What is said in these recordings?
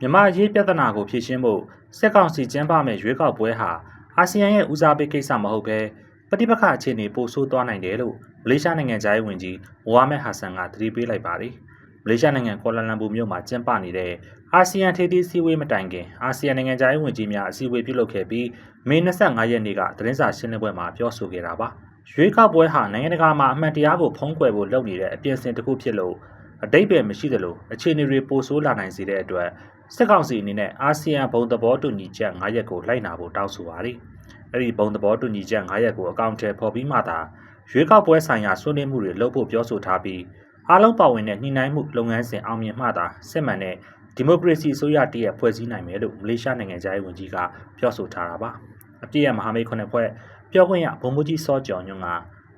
မြန်မာအရေးပြဿနာကိုဖြေရှင်းဖို့စစ်ကောင်စီကျင်းပမဲ့ရွေးကောက်ပွဲဟာအာဆီယံရဲ့ဦးစားပေးကိစ္စမဟုတ်ဘဲပဋိပက္ခအခြေအနေပိုဆိုးသွားနိုင်တယ်လို့မလေးရှားနိုင်ငံသားရေးဝန်ကြီးမိုဟာမက်ဟာဆန်ကသတိပေးလိုက်ပါတယ်။မလေးရှားနိုင်ငံကွာလာလမ်ပူမြို့မှာကျင်းပနေတဲ့အာဆီယံထိပ်သီးစည်းဝေးမတိုင်ခင်အာဆီယံနိုင်ငံသားရေးဝန်ကြီးများအစည်းအဝေးပြုလုပ်ခဲ့ပြီးမေ25ရက်နေ့ကသတင်းစာရှင်းလင်းပွဲမှာပြောဆိုခဲ့တာပါ။ရွေးကောက်ပွဲဟာနိုင်ငံတကာမှာအမှန်တရားကိုဖုံးကွယ်ဖို့လုပ်နေတဲ့အပြင်အဆင်တစ်ခုဖြစ်လို့ အတိတ်ပဲမရှိသလိုအခြေအနေတွေပိုဆိုးလာနိုင်စေတဲ့အတွက်စစ်ကောင်စီအနေနဲ့အာဆီယံဘုံသဘောတူညီချက်9ရက်ကိုလိုက်နာဖို့တောင်းဆိုပါတယ်။အဲ့ဒီဘုံသဘောတူညီချက်9ရက်ကိုအကောင့်ထဲပေါ်ပြီးမှသာရွေးကောက်ပွဲဆိုင်ရာဆွေးနွေးမှုတွေလုပ်ဖို့ပြောဆိုထားပြီးအားလုံးပါဝင်တဲ့ညှိနှိုင်းမှုလုပ်ငန်းစဉ်အောင်မြင်မှသာစစ်မှန်တဲ့ဒီမိုကရေစီဆိုရတည်းရဲ့ဖွဲ့စည်းနိုင်မယ်လို့မလေးရှားနိုင်ငံသားရေးဝန်ကြီးကပြောဆိုထားတာပါ။အပြည့်ရမဟာမိတ်ခုနှစ်ဖွဲ့ပြောခွင့်ရဗိုလ်မှူးကြီးစောကျော်ညွန့်က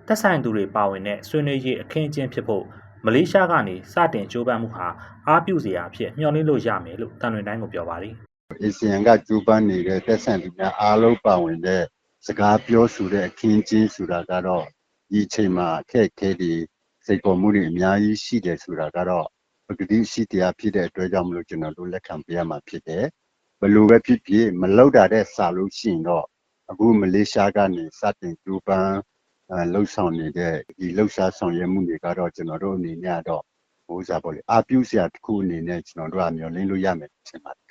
တက်ဆိုင်သူတွေပါဝင်တဲ့ဆွေးနွေးရေးအခင်းအကျင်းဖြစ်ဖို့ မလေးရှားကနေစတင်ကြိုးပမ်းမှုဟာအားပြုစရာအဖြစ်မျှော်လင့်လို့ရမယ်လို့တန်လွင်တိုင်းကိုပြောပါတယ်အေဆီယံကကျူးပန်းနေတဲ့တက်ဆန်သူများအားလုံးပါဝင်တဲ့စကားပြောဆိုတဲ့အခင်းချင်းဆိုတာကတော့ဒီအချိန်မှာအခက်အခဲတွေစိတ်ပေါ်မှုတွေအများကြီးရှိတယ်ဆိုတာကတော့ပကတိရှိတရားဖြစ်တဲ့အတွက်ကြောင့်မလို့ကျွန်တော်တို့လက်ခံပေးရမှာဖြစ်တယ်ဘယ်လိုပဲဖြစ်ဖြစ်မလောက်တာတဲ့စာလို့ရှိရင်တော့အခုမလေးရှားကနေစတင်ကျူးပန်းအဲ လှုပ်ဆောင်နေတဲ့ဒီလှုပ်ရှားဆောင်ရွက်မှုတွေကတော့ကျွန်တော်တို့အနေနဲ့ကတော့ဟိုစားပေါ့လေအပြူစရာတစ်ခုအနေနဲ့ကျွန်တော်တို့ကမျှော်လင့်လို့ရမယ်ထင်ပါတယ်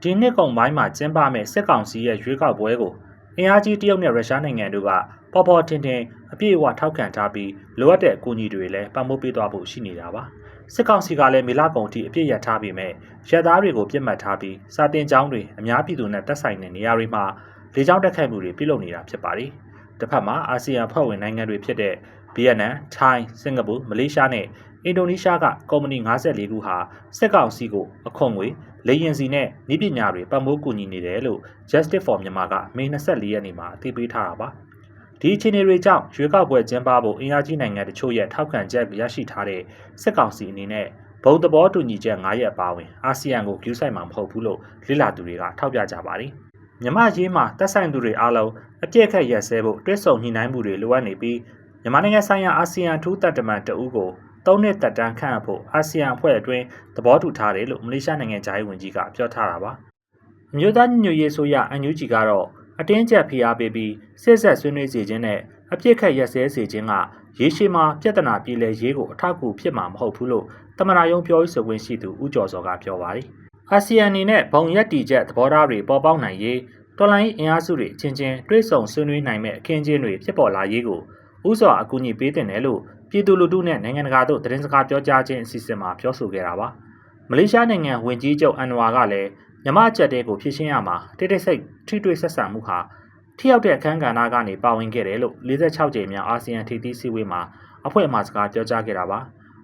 ။ဒီနှစ်ကုန်ပိုင်းမှာကျင်းပမဲ့စစ်ကောင်စီရဲ့ရွေးကောက်ပွဲကိုအင်အားကြီးတရုတ်နဲ့ရုရှားနိုင်ငံတို့ကပေါ်ပေါ်ထင်ထင်အပြည့်အဝထောက်ခံထားပြီးလိုအပ်တဲ့အကူအညီတွေလည်းပံ့ပိုးပေးသွားဖို့ရှိနေတာပါ။စစ်ကောင်စီကလည်းမေလကုန်ထိအပြည့်ရထားပြီးမဲ့ရက်သားတွေကိုပြစ်မှတ်ထားပြီးစာတင်ကျောင်းတွေအများပြည်သူနဲ့တက်ဆိုင်တဲ့နေရာတွေမှာလေကြောင်းတက်ခိုက်မှုတွေပြုလုပ်နေတာဖြစ်ပါတယ်။ တစ်ဖက်မှာအာဆီယံဖွဲ့ဝင်နိုင်ငံတွေဖြစ်တဲ့ဗီယက်နမ်၊ထိုင်း၊စင်ကာပူ၊မလေးရှားနဲ့အင်ဒိုနီးရှားကကုမ္ပဏီ54ခုဟာစစ်ကောင်စီကိုအခွန်ငွေလေရင်စီနဲ့ဤပညာတွေပတ်မိုးကူညီနေတယ်လို့ Justice for Myanmar ကမေ24ရက်နေ့မှာအသိပေးထားတာပါဒီအခြေအနေတွေကြောင့်ရွေးကောက်ပွဲကျင်းပဖို့အင်အားကြီးနိုင်ငံတချို့ရဲ့ထောက်ခံချက်ရရှိထားတဲ့စစ်ကောင်စီအနေနဲ့ဘုံသဘောတူညီချက်9ရက်အပါအဝင်အာဆီယံကိုကျူးဆိုင်မှာမဟုတ်ဘူးလို့လေ့လာသူတွေကထောက်ပြကြပါတယ် မြမရေးမှာတက်ဆိုင်သူတွေအားလုံးအပြည့်အခက်ရက်စဲဖို့တွဲဆုံညှိနှိုင်းမှုတွေလိုအပ်နေပြီးမြန်မာနိုင်ငံဆိုင်ရာအာဆီယံထူးတပ်တမန်တအူးကိုသုံးနှစ်တက်တန်းခန့်အပ်ဖို့အာဆီယံအဖွဲ့အတွင်းသဘောတူထားတယ်လို့မလေးရှားနိုင်ငံသားရေးဝန်ကြီးကပြောထားတာပါအမျိုးသားညီညွတ်ရေးဆိုရအန်ယူဂျီကတော့အတင်းကျပ်ဖိအားပေးပြီးစစ်ဆက်ဆွေးနွေးစေခြင်းနဲ့အပြစ်ခတ်ရက်စဲစေခြင်းကရေရှည်မှာပြဿနာပြည်လဲရေးကိုအထောက်အကူဖြစ်မှာမဟုတ်ဘူးလို့တမနာယုံပြောရေးဆိုခွင့်ရှိသူဦးကျော်စောကပြောပါတယ် အာဆီယံအနေနဲ့ဘုံရက်တီချက်သဘောထားတွေပေါ်ပေါက်နိုင်ရေးတော်လိုင်းအင်အားစုတွေအချင်းချင်းတွဲဆုံဆွေးနွေးနိုင်မဲ့အခင်းချင်းတွေဖြစ်ပေါ်လာရေးကိုဥစွာအကူအညီပေးတင်တယ်လို့ပြည်သူလူထုနဲ့နိုင်ငံတကာတို့သတင်းစကားပြောကြားခြင်းအစီအစဉ်မှာပြောဆိုခဲ့တာပါမလေးရှားနိုင်ငံဝင်ကြီးချုပ်အန်နဝါကလည်းမြမအချက်တဲကိုဖြစ်ရှင်းရမှာတိတ်တိတ်ဆိတ်ထိတွေ့ဆက်ဆံမှုဟာထိရောက်တဲ့အခန်းကဏ္ဍကနေပါဝင်ခဲ့တယ်လို့46ကြိမ်မြောက်အာဆီယံထိပ်သီးစည်းဝေးမှာအဖွဲ့အမှစကားပြောကြားခဲ့တာပါ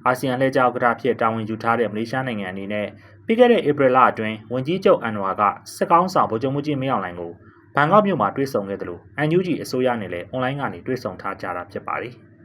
အာဆီယံလက်ကြောက်ကတာဖြစ်တာဝန်ယူထားတဲ့မလေးရှားနိုင်ငံအနေနဲ့ပြီးခဲ့တဲ့ဧပြီလအတွင်းဝင်ကြီးချုပ်အန်နဝါကစစ်ကောင်းဆောင်ဗိုလ်ချုပ်မှုကြီးမင်းအောင်လှိုင်ကိုဘန်ကောက်မြို့မှာတွေ့ဆုံခဲ့တယ်လို့ NUG အစိုးရနဲ့လည်းအွန်လိုင်းကနေတွေ့ဆုံထားကြတာဖြစ်ပါတယ်။